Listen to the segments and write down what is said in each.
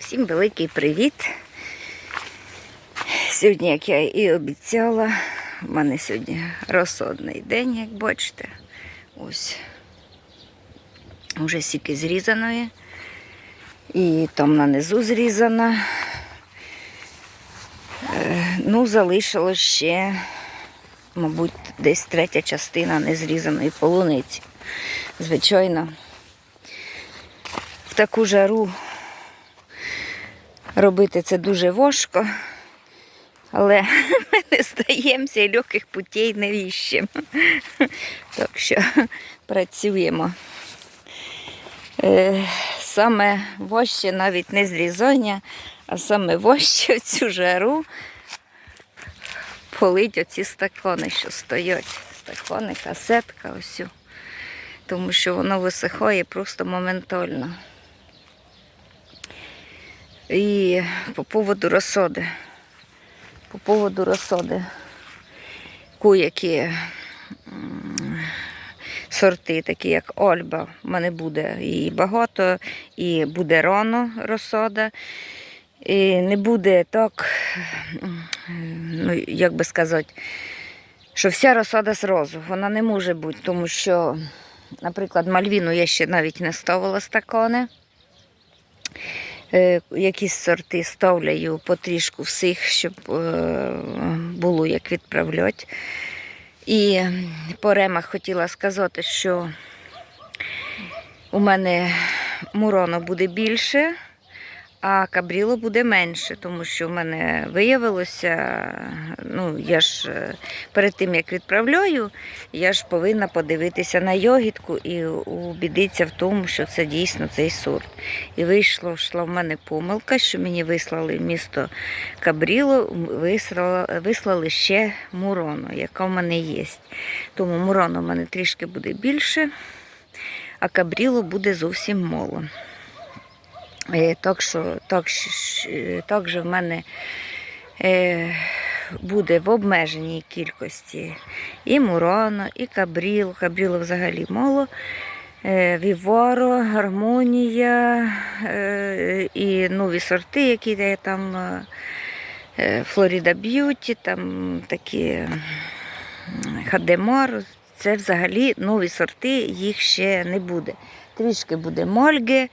Всім великий привіт. Сьогодні, як я і обіцяла, в мене сьогодні розсодний день, як бачите. Ось вже сіки зрізаної. І там на низу зрізана. Е, Ну, залишилось ще, мабуть, десь третя частина незрізаної полуниці. Звичайно, в таку жару робити це дуже важко, але ми не здаємося і легких путей не віщимо. Так що працюємо. Е, Саме важче навіть не зрізання, а саме важче в цю жару полить оці стакани, що стоять. Стакани, касетка, ось. Тому що воно висихає просто моментально. І по поводу розсоди. По поводу розсоди. Куякі сорти, такі як Ольба, в мене буде і багато, і буде рано розсода. І не буде так, ну, як би сказати, що вся розсада зразу. Вона не може бути, тому що, наприклад, мальвіну я ще навіть не ставила стакани. Е, Якісь сорти ставляю потрішку всіх, щоб е, було як відправлять. І по ремах хотіла сказати, що у мене мурону буде більше, а кабріло буде менше, тому що в мене виявилося, ну, я ж е, перед тим як відправляю, я ж повинна подивитися на йогітку і убідитися в тому, що це дійсно цей сорт. І вийшло, йшла в мене помилка, що мені вислали в місто Кабріло, вислали, вислали ще мурону, яка в мене є. Тому мурону в мене трішки буде більше, а кабріло буде зовсім мало. Е, Так що так, так же в мене е, буде в обмеженій кількості і мурано, і кабріл. Кабріло взагалі мало. Е, Віворо, гармонія і нові сорти, які є там Флоріда Б'юті, там такі Хадемар. Це взагалі нові сорти, їх ще не буде. Трішки буде мольги,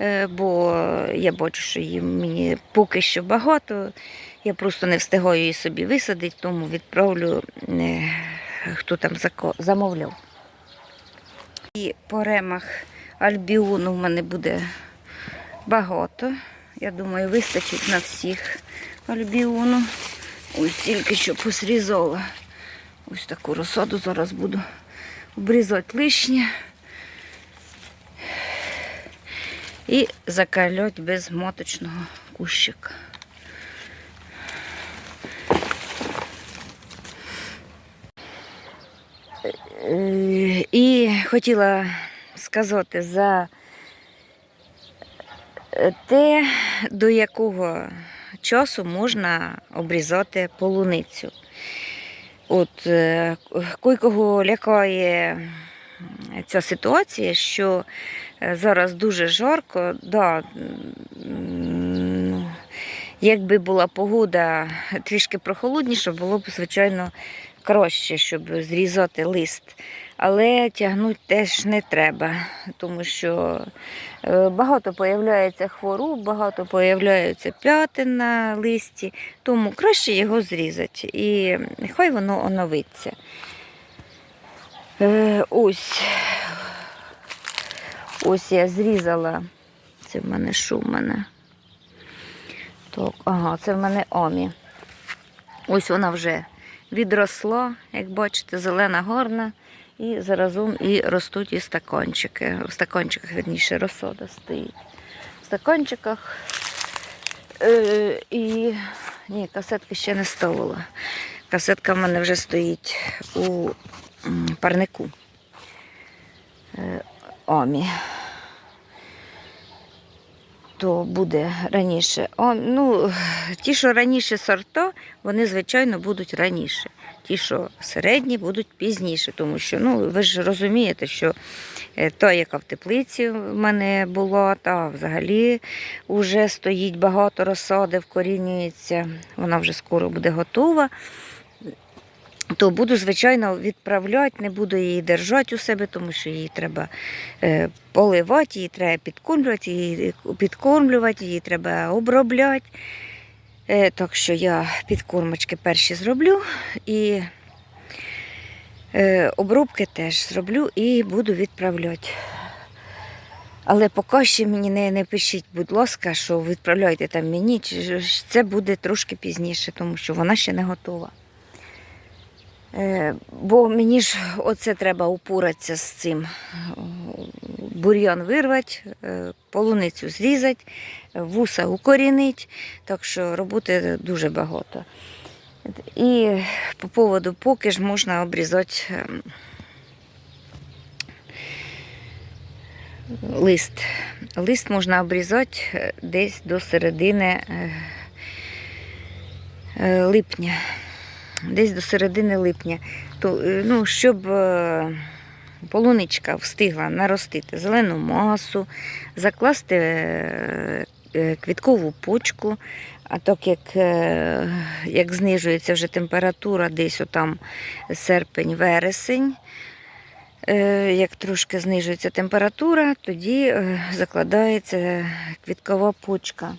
е, бо я бачу, що їм мені поки що багато. Я просто не встигаю її собі висадити, тому відправлю, е, хто там замовляв. І по ремах альбіону в мене буде багато. Я думаю, вистачить на всіх альбіону. Ось тільки що посрізала. Ось таку розсаду зараз буду обрізати лишнє. І закалять без моточного кущика. Е, І хотіла сказати за те, до якого часу можна обрізати полуницю. От е, кого лякає ця ситуація, що зараз дуже жарко, да, якби була погода трішки прохолодніша, було б, звичайно, краще, щоб зрізати лист. Але тягнути теж не треба, тому що е, багато появляється хвороб, багато появляються п'ятин на листі, тому краще його зрізати і нехай воно оновиться. Е, Ось, ось я зрізала. Це в мене що в мене? Так, ага, це в мене омі. Ось вона вже відросла, як бачите, зелена горна. І заразом і ростуть і стаканчики. В стаканчиках, верніше, розсода стоїть. В стаканчиках. Е, і ні, касетки ще не ставила. Касетка в мене вже стоїть у парнику. Омі. то буде раніше. О, ну, ті, що раніше сорта, вони, звичайно, будуть раніше. Ті, що середні, будуть пізніше, тому що ну, ви ж розумієте, що е, та, яка в теплиці в мене була, та взагалі вже стоїть багато розсади, вкорінюється, вона вже скоро буде готова. То буду, звичайно, відправляти, не буду її держати у себе, тому що її треба е, поливати, її треба підкормлювати, її підкормлювати, її треба обробляти. Е, так що я підкормочки перші зроблю і е, обробки теж зроблю і буду відправляти. Але поки ще мені не, не пишіть, будь ласка, що відправляйте там мені, чи це буде трошки пізніше, тому що вона ще не готова. Е, бо мені ж оце треба упоратися з цим. Бур'ян вирвати, е, полуницю зрізати, вуса укорінити, так що роботи дуже багато. І по поводу поки ж можна обрізати ем, лист. Лист можна обрізати е, десь до середини липня. Десь до середини липня. То, е, ну, щоб е, полуничка встигла наростити зелену масу, закласти е, квіткову почку. А так як, як знижується вже температура, десь отам серпень-вересень, як трошки знижується температура, тоді закладається квіткова почка.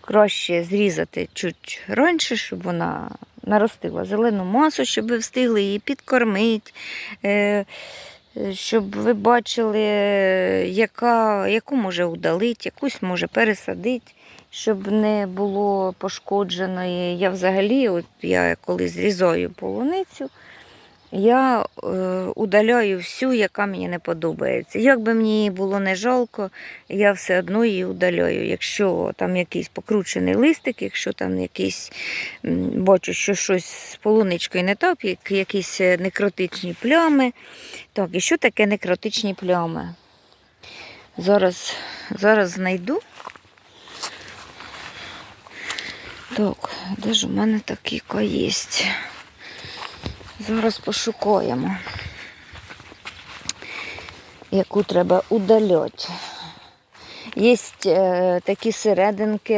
Краще зрізати чуть раніше, щоб вона наростила зелену масу, щоб ви встигли її підкормити, е, щоб ви бачили, яка, яку може удалити, якусь може пересадити, щоб не було пошкодженої. Я взагалі, от я коли зрізаю полуницю, я е, удаляю всю, яка мені не подобається. Як би мені її було не жалко, я все одно її удаляю. Якщо там якийсь покручений листик, якщо там якийсь бачу, що щось з полуничкою не так, як якісь е, некротичні плями. Так, і що таке некротичні плями? Зараз, зараз знайду. Так, де ж у мене такий є? Зараз пошукаємо, яку треба удаляти. Є е, такі серединки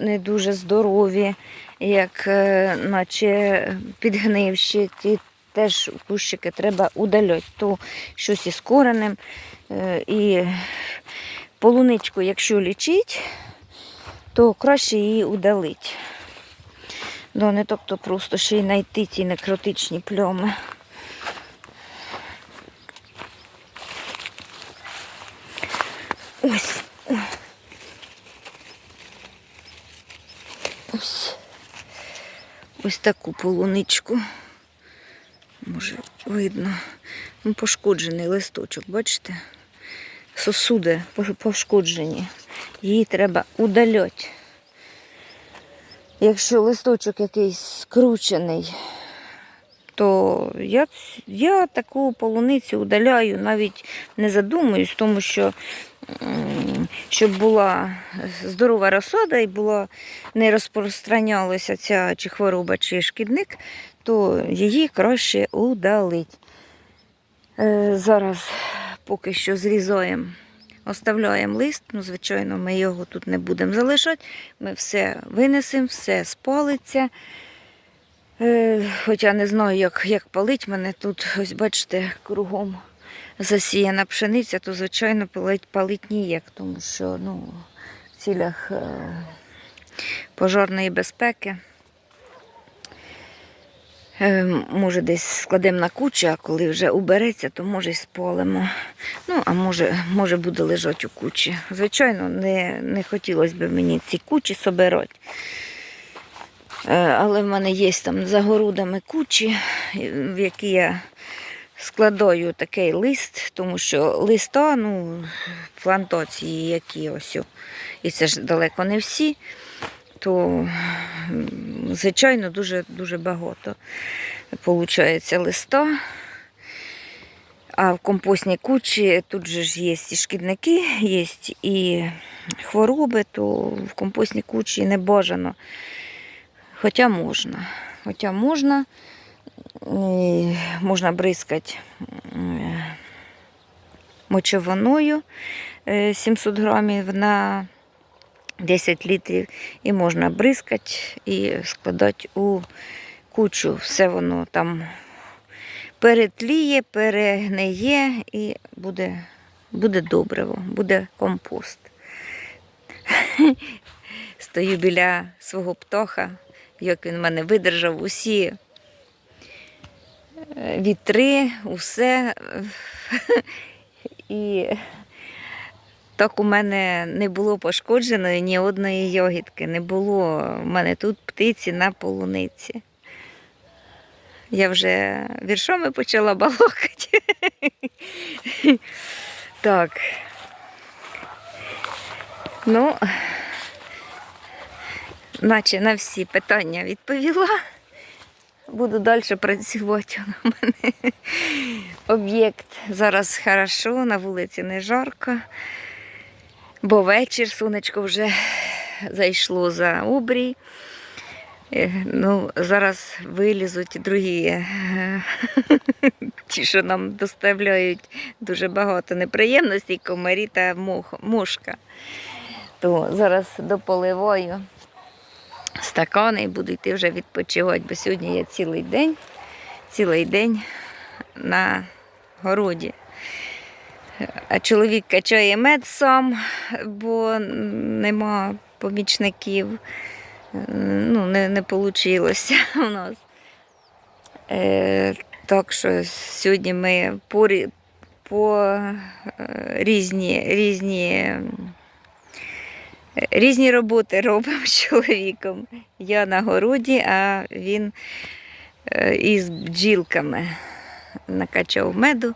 не дуже здорові, як е, наче підгнивші. Ті теж кущики треба удаляти. То щось із коренем. Е, і полуничку, якщо лічить, то краще її удалити. Да, не так то просто ще й знайти ці некротичні плями. Ось. Ось. Ось таку полуничку. Може, видно. Ну, пошкоджений листочок, бачите? Сосуди пошкоджені. Її треба удаляти. Якщо листочок якийсь скручений, то я, я таку полуницю удаляю, навіть не задумуюсь, тому що щоб була здорова розсада і була, не розпространялася ця чи хвороба, чи шкідник, то її краще удалить. Е, зараз поки що зрізаємо. Оставляємо лист, ну, звичайно, ми його тут не будемо залишати. Ми все винесемо, все спалиться. Е, хоча не знаю, як, як палить мене тут, ось бачите, кругом засіяна пшениця, то, звичайно, палить, палить ніяк, тому що ну, в цілях е, пожарної безпеки. Е, Може, десь складемо на кучу, а коли вже убереться, то може й спалимо. Ну, а може, може буде лежати у кучі. Звичайно, не, не хотілося б мені ці кучі собирати. Е, Але в мене є там за городами кучі, в які я складаю такий лист, тому що листа, ну, плантації, які ось, і це ж далеко не всі, то, звичайно, дуже, дуже багато виходить листа. А в компостній кучі тут же ж є і шкідники, є і хвороби, то в компостній кучі не бажано. Хоча можна. Хоча можна, і можна бризкати е, 700 грамів на 10 літрів, і можна бризкати і складати у кучу. Все воно там перетліє, перегниє і буде, буде добриво, буде компост. Стою біля свого птаха, як він мене видержав усі е, вітри, усе. І так у мене не було пошкодженої ні одної йогітки. Не було. У мене тут птиці на полуниці. Я вже віршами почала балакати. Так. Ну, наче на всі питання відповіла. Буду далі працювати. У мене об'єкт зараз хорошо, на вулиці не жарко, бо вечір сонечко вже зайшло за обрій. Е, Ну, зараз вилізуть другі, е, ті, що нам доставляють дуже багато неприємностей, комарі та мушка. То зараз дополиваю стакани і буду йти вже відпочивати, бо сьогодні я цілий день, цілий день на городі. Чоловік качає мед сам, бо нема помічників. Ну, не, не вийшло у нас. Е, так що сьогодні ми по, по е, різні, різні, е, різні роботи робимо з чоловіком. Я на городі, а він е, із бджілками накачав меду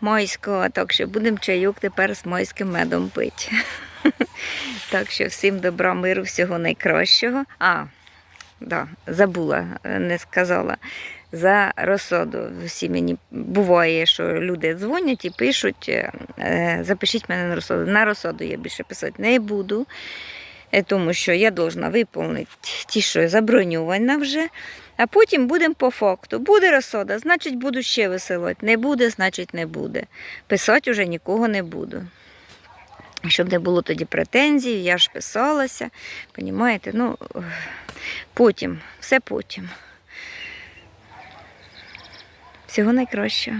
майського, так що будемо чайок тепер з майським медом пити. Так що всім добра, миру, всього найкращого. А, да, забула, е, не сказала. За розсаду. Всі мені буває, що люди дзвонять і пишуть, е, е, запишіть мене на розсаду. На розсаду я більше писати не буду, тому що я повинна виконати ті, що заброньована вже. А потім будемо по факту. Буде розсода, значить буду ще висилати. Не буде, значить не буде. Писати вже нікого не буду. Щоб не було тоді претензій, я ж писалася, понімаєте? Ну, потім, все потім. Всього найкращого.